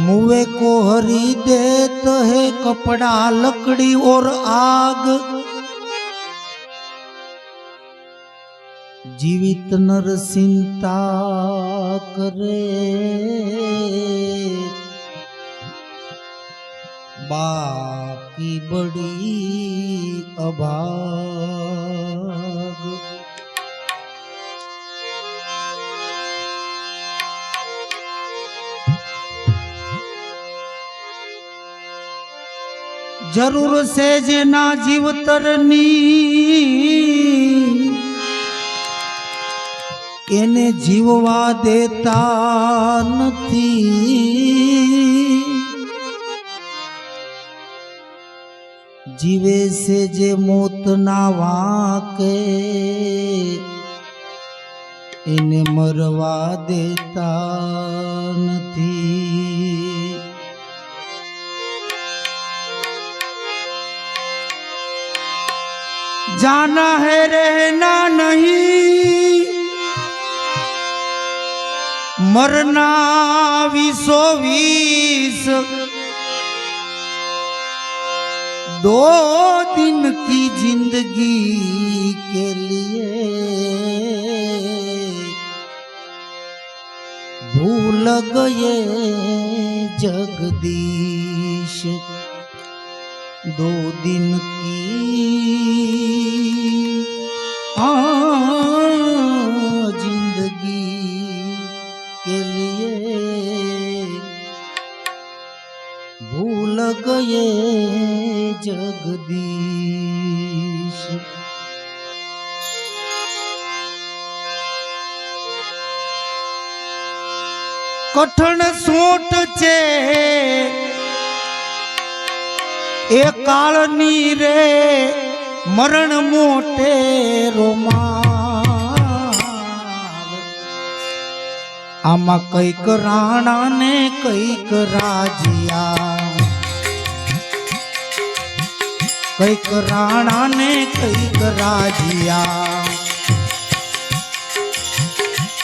मुए को हरी देत है कपड़ा, लकड़ी और आग। जीवित नर चिंता करे। बाकी बड़ी अभाग। જરૂર છે જેના જીવતરની એને જીવવા દેતા નથી. જીવે છે જે મોતના વાકે. એને મરવા દેતા નથી. जाना है रहना नहीं मरना विसो वीस दो दिन की जिंदगी के लिए भूल गए जगदीश दो दिन की आ जिंदगी के लिए भूल गए जगदीश કઠણ સોટ છે એ કાળની રે મરણ મોટે આમાં કંઈક રાણા ને કંઈક રાજિયા. કંઈક રાણા ને કંઈક રાજિયા.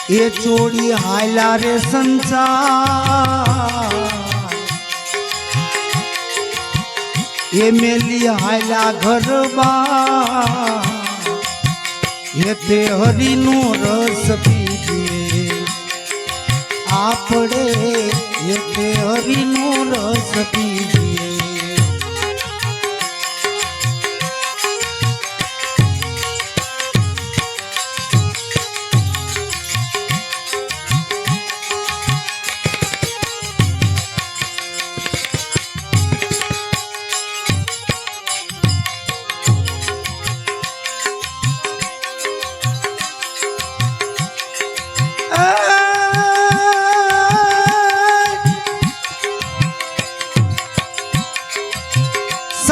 એ ચોડી હાલા રે સંસાર. એ મેલી હાલા ઘરબા એ તે હરીનો રસ પીજે. આપણે એ તે હરીનો રસ પીજે.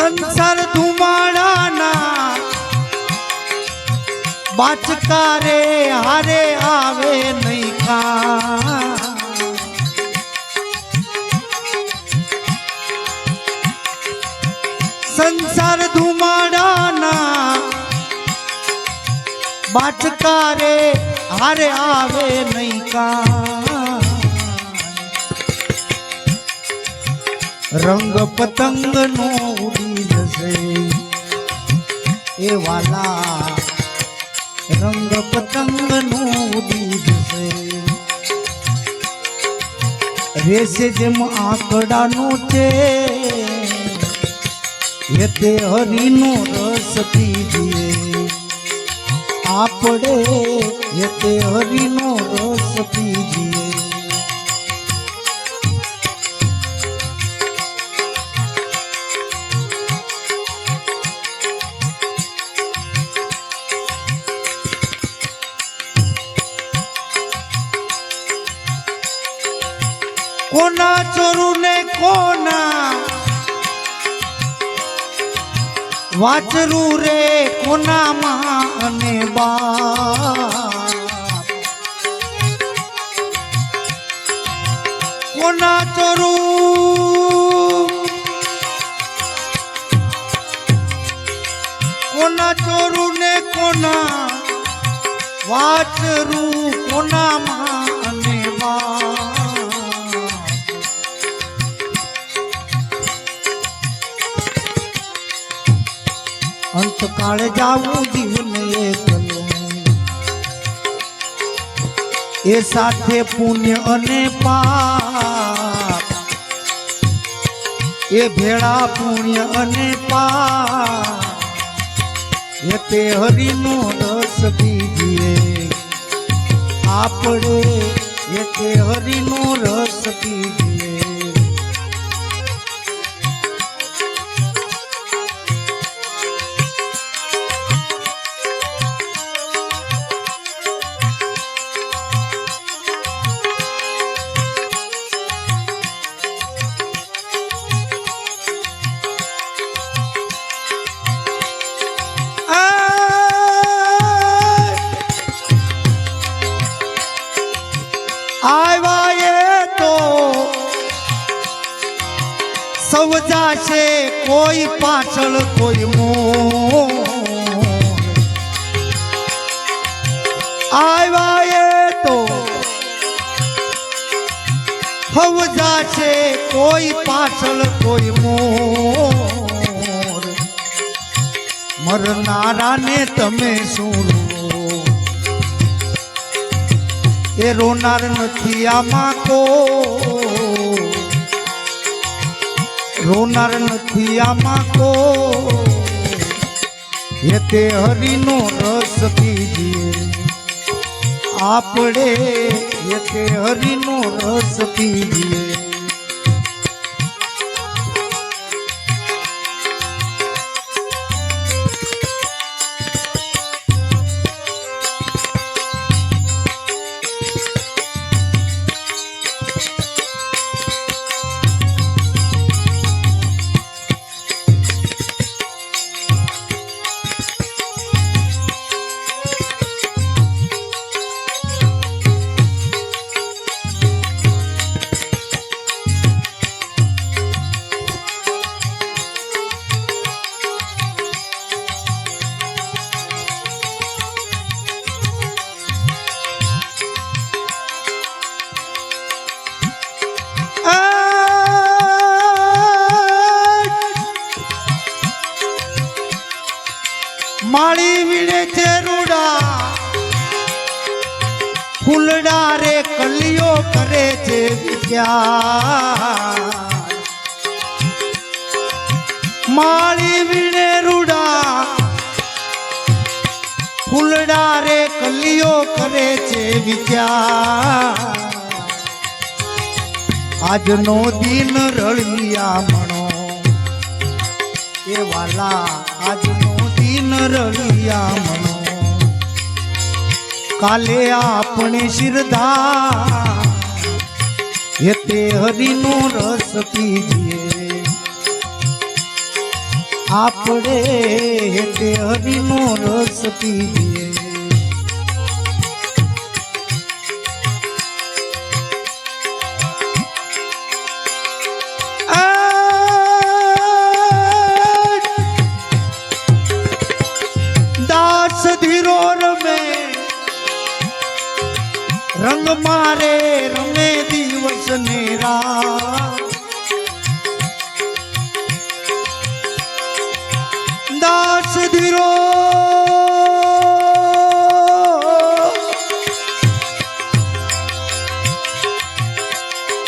સંસાર ધુમાડાના બાચકા રે, હારે આવે નહીં ખા. સંસાર ધુમાડાના બાચકા રે, હારે આવે નહીં કા રંગ પતંગ નો ઉડી જશે એ વાલા રંગ પતંગ નો ઉડી જશે રેસે જેમ આંકડાનો છે એ તે હરીનો રસ પીજીએ. આપણે એ તે હરીનો રસ પીજીએ. કોના ચોરું ને કોના? વાચરું રે કોનામાં અને બા કોના ચોરું? કોના ચોરું ને કોના? વાચરું કોનામાં અંતકાળે જાવું જીવને એકલું. એ સાથે પુણ્ય અને પાપ. એ ભેળા પુણ્ય અને પાપ. એ તે હરિનો રસ પીજીએ. આપણે એ તે હરિનો રસ પીજીએ. સૌ જાશે કોઈ પાછળ કોઈ મો આવ્યા એ તો હવ જાશે કોઈ પાછળ કોઈ મો મરનારાને તમે શું એ રોનાર નથી આમાં કો રોનાર નથી આમાં કો એ તે હરિનો રસ પીજીએ આપણે એ તે હરિનો રસ પીજીએ માળી વીણે છે રૂડા. ફૂલડા રે કલિયો કરે છે વિચાર માળી વીણે રૂડા. ફૂલડા રે કલિયો કરે છે વિચાર આજનો દિન રળિયા મણો. એ વાલા, આજનો દિન રવિયા મનો. કાલે આપણે શિરધા એ તે હરિનો રસ પીજીએ. આપણે તે હરિનો રસ પીજીએ.